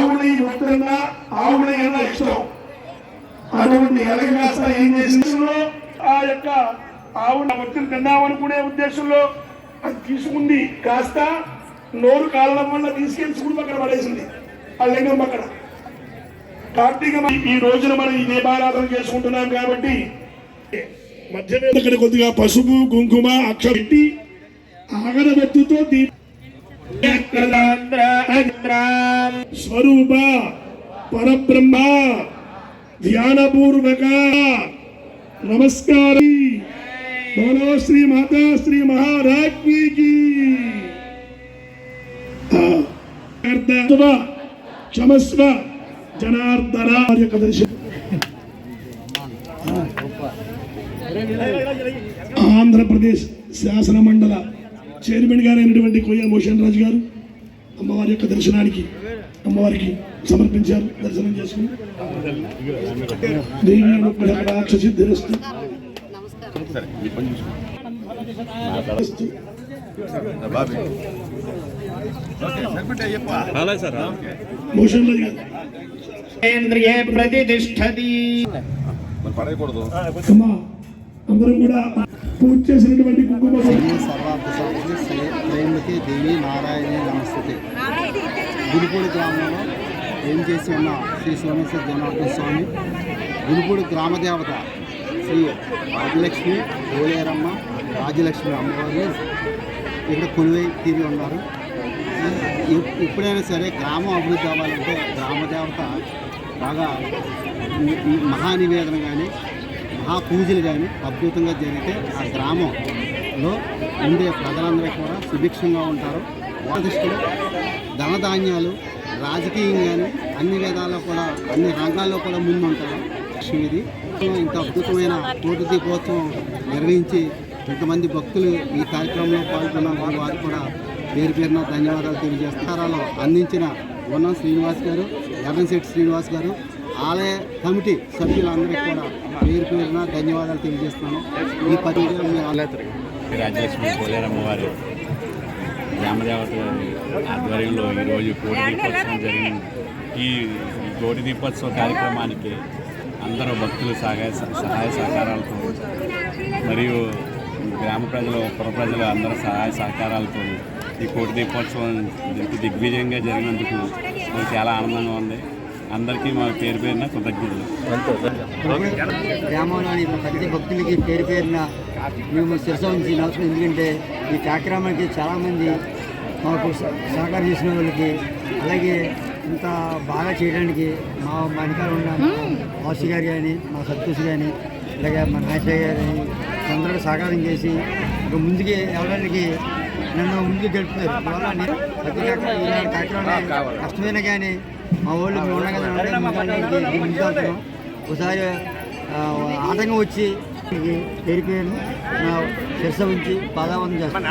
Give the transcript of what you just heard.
కన్నా ఆవుని కన్నా ఇష్టం? అటువంటి ఎలక ఏం చేసిందో ఆ యొక్క ఆవుని ఒత్తిడి తిందామనుకునే ఉద్దేశంలో అది తీసుకుంది కాస్త నోరు కాలడం వల్ల తీసుకెళ్ళి చూడు పక్కన పడేసింది ఆ లింగం పక్కన. కార్తీక ఈ రోజున మనం ఈ దీపారాధన చేసుకుంటున్నాం కాబట్టి మధ్య ఇక్కడ కొద్దిగా పసుపు కుంకుమ అక్ష పెట్టి ఆగరబెట్టుతో దీప స్వరూప పరబ్రహ్మ ధ్యానపూర్వక నమస్కారి. బోలో శ్రీ మాతా శ్రీ మహారాజ్ఞి కి. ఆ, అర్థ క్షమస్వ జనార్దన ఆంధ్రప్రదేశ్ శాసన మండల చైర్మన్ గారైనటువంటి కొయ్య మోషన్ రాజు గారు. అమ్మవారి యొక్క దర్శనానికి అమ్మవారికి సమర్పించారు దర్శనం చేసుకుని. దేవి అనుగ్రహ రాక్ష సిద్ధిరస్తు అస్తు. మోషన్ రాజు గారు ఇంద్రియ ప్రతిష్టతి. మరి పడేయకూడదు అమ్మా అందరూ కూడా పూజ చేసినటువంటి కుంకుమ దేవి నారాయణి నమస్తే గురుపూడి గ్రామంలో ఏం చేసి ఉన్న శ్రీ సోమేశ్వర జనార్దన స్వామి గురుపూడి గ్రామ దేవత శ్రీ రాజలక్ష్మి ఓలేరమ్మ రాజలక్ష్మి అమ్మవారు ఇక్కడ కొలువై తీరి ఉన్నారు. ఎప్- ఎప్పుడైనా సరే గ్రామం అభివృద్ధి అవ్వాలంటే గ్రామ దేవత బాగా మహానివేదన కానీ ఆ పూజలు కానీ అద్భుతంగా జరిగితే ఆ గ్రామంలో ఉండే ప్రజలందరూ కూడా సుభిక్షంగా ఉంటారు. వాదిష్టులు ధనధాన్యాలు రాజకీయం కానీ అన్ని విధాల్లో కూడా అన్ని రంగాల్లో కూడా ముందుంటారు. లక్ష్యం ఇది. ఇంత అద్భుతమైన కోటి దీపోత్సవం నిర్వహించి ఇంతమంది భక్తులు ఈ కార్యక్రమంలో పాల్గొన్న వారు కూడా పేరు పేరున ధన్యవాదాలు తెలియజేస్తారాలో అందించిన ఉన్న శ్రీనివాస్ గారు ఎర్రంశెట్టి శ్రీనివాస్ గారు ఆలయ కమిటీ సభ్యులందరికీ కూడా పేరు పేరున ధన్యవాదాలు తెలియజేస్తున్నాను. ఈ పద్ధతిలో రాజలక్ష్మి పోలేరమ్మ గ్రామదేవత ఆధ్వర్యంలో ఈరోజు కోటి దీపోత్సవం జరిగింది. ఈ కోటి దీపోత్సవ కార్యక్రమానికి అందరూ భక్తులు సహాయ సహాయ సహకారాలతో మరియు గ్రామ ప్రజలు పుర ప్రజలు అందరూ సహాయ సహకారాలతో ఈ కోటి దీపోత్సవం దిగ్విజయంగా జరిగినందుకు నాకు చాలా ఆనందంగా ఉంది. అందరికీ మా పేరు పేరున కృతజ్ఞతలు. గ్రామంలోని ప్రతి భక్తులకి పేరు పేరున మేము శిరస ఉంచి నమస్కారం ఎందుకంటే ఈ కార్యక్రమానికి చాలామంది మాకు సహకారం చేసిన వాళ్ళకి అలాగే ఇంత బాగా చేయడానికి మా మా వెనకాల ఉన్న వాసు గారు కానీ మా సత్తోష్ కానీ అలాగే మా నాయకయ్య గారు కానీ అందరూ సహకారం చేసి ఇక ముందుకి వెళ్ళడానికి నన్ను ముందుకు గడుపుతున్నారు ప్రతి కార్యక్రమం కష్టమైన కష్టమైనా కానీ మా వాళ్ళు మేము ఉన్నాం ఒకసారి ఆటంకం వచ్చి పేరు పేరు నా శిరస ఉంచి పాదావందం చేస్తాను.